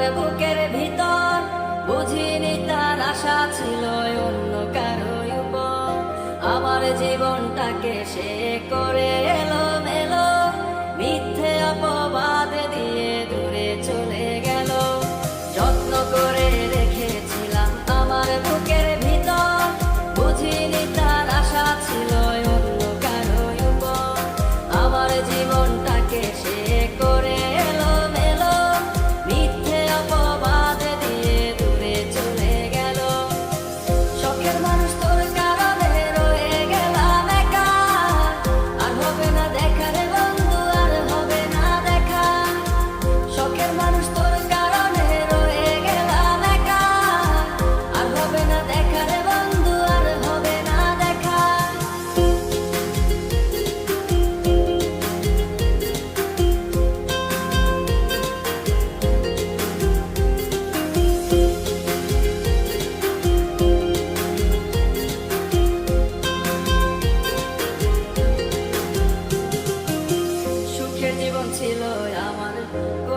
আমার বুকের ভিতর, বুঝিনি তার আশা ছিল অন্য কারও উপর। আমার জীবনটাকে সে করে এলো মেলো মিথ্যে অপর